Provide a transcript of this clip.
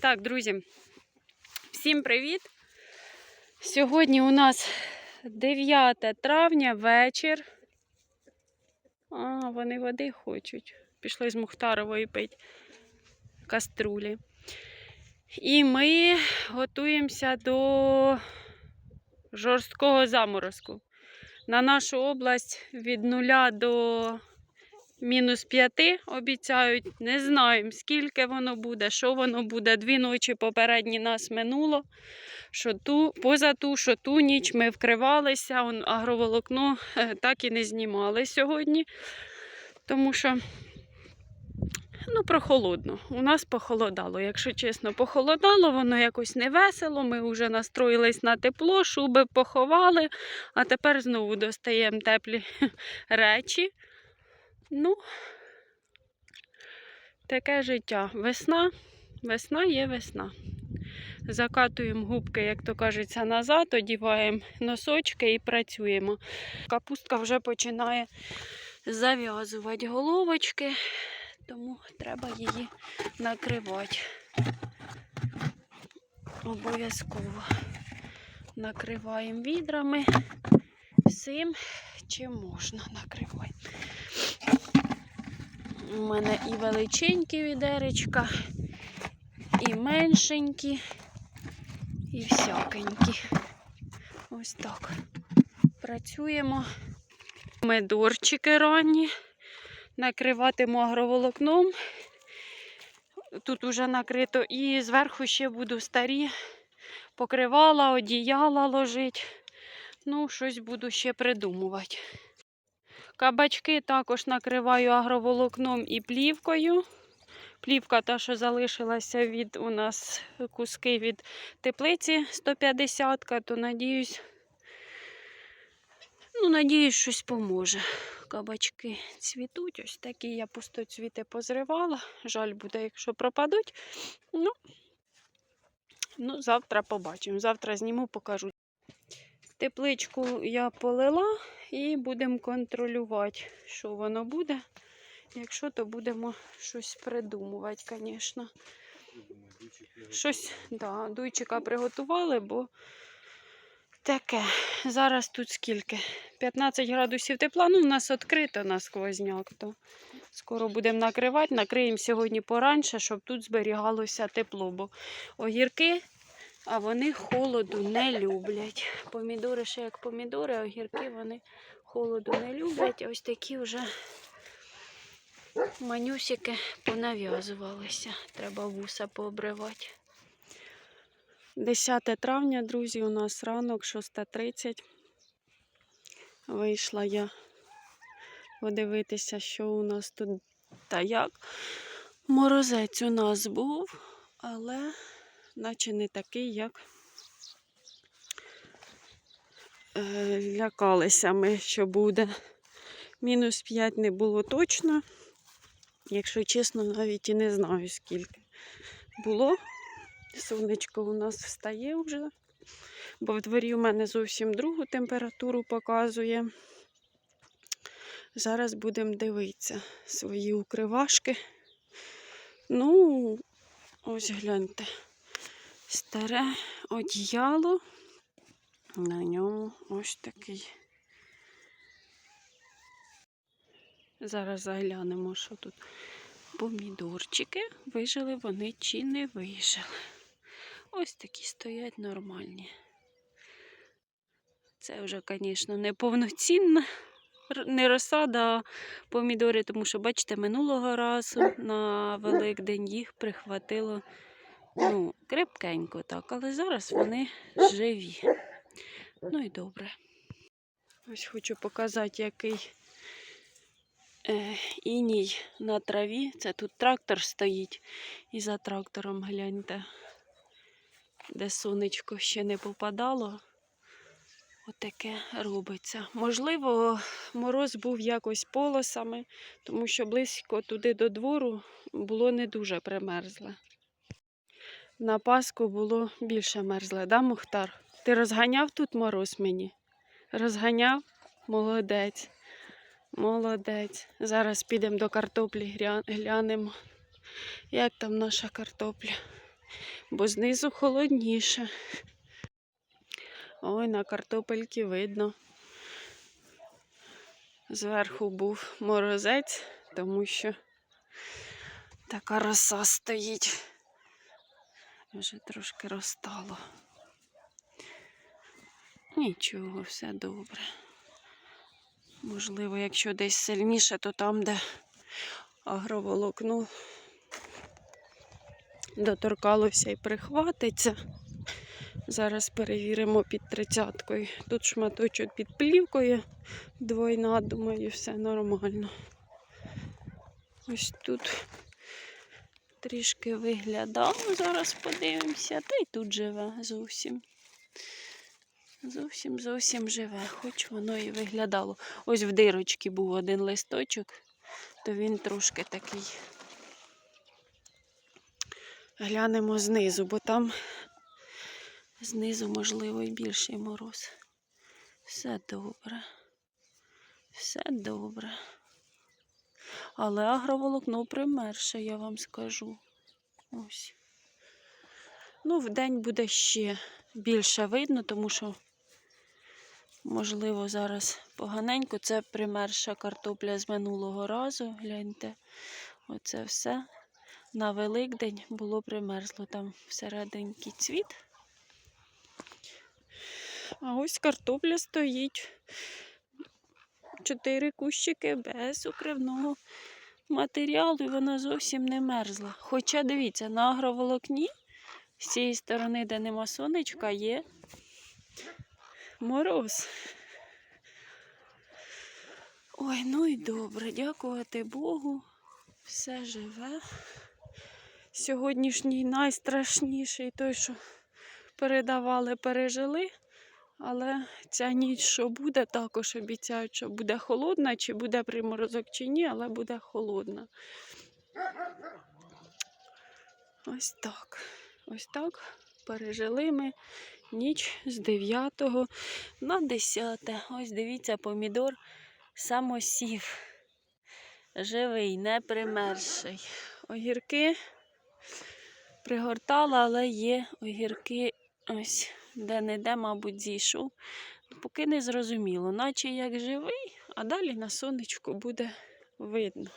Так, друзі, всім привіт! Сьогодні у нас 9 травня, вечір. А, вони води хочуть. Пішли з Мухтарової пити каструлі. І ми готуємося до жорсткого заморозку. На нашу область від 0 до мінус 5 обіцяють. Не знаємо, скільки воно буде, що воно буде. Дві ночі попередні нас минуло. Що ту, поза ту, що ту ніч ми вкривалися, агроволокно е, так і не знімали сьогодні. Тому що ну, прохолодно. У нас похолодало. Якщо чесно, похолодало, воно якось не весело. Ми вже настроїлись на тепло, шуби поховали, а тепер знову достаємо теплі речі. Ну, таке життя. Весна, весна є весна. Закатуємо губки, як то кажеться, назад, одіваємо носочки і працюємо. Капустка вже починає зав'язувати головочки, тому треба її накривати. Обов'язково накриваємо відрами всім, чим можна накривати. У мене і величенькі відеречка, і меншенькі, і всякенькі. Ось так. Працюємо. Медорчики ранні. Накриватиму агроволокном. Тут уже накрито. І зверху ще буду старі покривала, одіяла ложить. Ну, щось буду ще придумувати. Кабачки також накриваю агроволокном і плівкою. Плівка та, що залишилася від у нас куски від теплиці 150, то надіюсь, ну, надіюсь, щось поможе. Кабачки цвітуть, ось такі я пустоцвіти позривала. Жаль буде, якщо пропадуть. Ну, ну завтра побачимо. Завтра зніму, покажу. Тепличку я полила і будемо контролювати, що воно буде. Якщо, то будемо щось придумувати, звісно. Щось, да, дуйчика приготували, бо таке. Зараз тут скільки? 15 градусів тепла. Ну, у нас відкрито на сквозняк, то скоро будемо накривати. Накриємо сьогодні поранше, щоб тут зберігалося тепло, бо огірки, а вони холоду не люблять. Помідори ще як помідори, а огірки вони холоду не люблять. Ось такі вже манюсики понав'язувалися. Треба вуса пообривати. 10 травня, друзі, у нас ранок 6.30. Вийшла я подивитися, що у нас тут та як. Морозець у нас був, але наче не такий, як е, лякалися ми, що буде. Мінус 5 не було точно. Якщо чесно, навіть і не знаю, скільки було. Сонечко у нас встає вже, бо в дворі у мене зовсім другу температуру показує. Зараз будемо дивитися свої укривашки. Ну, ось гляньте, старе одіяло. На ньому ось такий. Зараз заглянемо, що тут помідорчики. Вижили вони чи не вижили. Ось такі стоять нормальні. Це вже, звісно, не повноцінна не розсада, а помідори, тому що, бачите, минулого разу на Великдень їх прихватило ну, крепкенько так, але зараз вони живі. Ну і добре. Ось хочу показати, який е, іній на траві. Це тут трактор стоїть. І за трактором гляньте, де сонечко ще не попадало. Отаке робиться. Можливо, мороз був якось полосами, тому що близько туди до двору було не дуже примерзле. На Пасху було більше мерзле, да, Мухтар? Ти розганяв тут мороз мені? Розганяв? Молодець. Молодець. Зараз підемо до картоплі, глянемо, як там наша картопля. бо знизу холодніше. Ой, на картопельки видно. Зверху був морозець, тому що така роса стоїть. Вже трошки розтало. Нічого, все добре. Можливо, якщо десь сильніше, то там, де агроволокно доторкалося і прихватиться. Зараз перевіримо під тридцяткою. Тут шматочок під плівкою двойна, думаю, все нормально. Ось тут трішки виглядало, зараз подивимося, та й тут живе зовсім. Зовсім зовсім живе, хоч воно і виглядало. Ось в дирочці був один листочок, то він трошки такий. Глянемо знизу, бо там знизу, можливо, і більший мороз. Все добре. Все добре. Але агроволокно примерше, я вам скажу. Ось. Ну, вдень буде ще більше видно, тому що, можливо, зараз поганенько. Це примерша картопля з минулого разу. Гляньте, оце все. На Великдень було примерзло там всерединки цвіт. А ось картопля стоїть. Чотири кущики без укривного матеріалу, і вона зовсім не мерзла. Хоча дивіться, на агроволокні з цієї сторони, де нема сонечка, є мороз. Ой, ну і добре, дякувати Богу. Все живе. Сьогоднішній найстрашніший той, що передавали, пережили. Але ця ніч, що буде, також обіцяють, що буде холодна, чи буде приморозок, чи ні, але буде холодна. Ось так. Ось так пережили ми ніч з 9 на 10. Ось дивіться, помідор самосів. Живий, не примерший. Огірки пригортала, але є огірки ось де-не-де, мабуть, зійшов. Ну, Поки не зрозуміло, наче як живий, а далі на сонечку буде видно.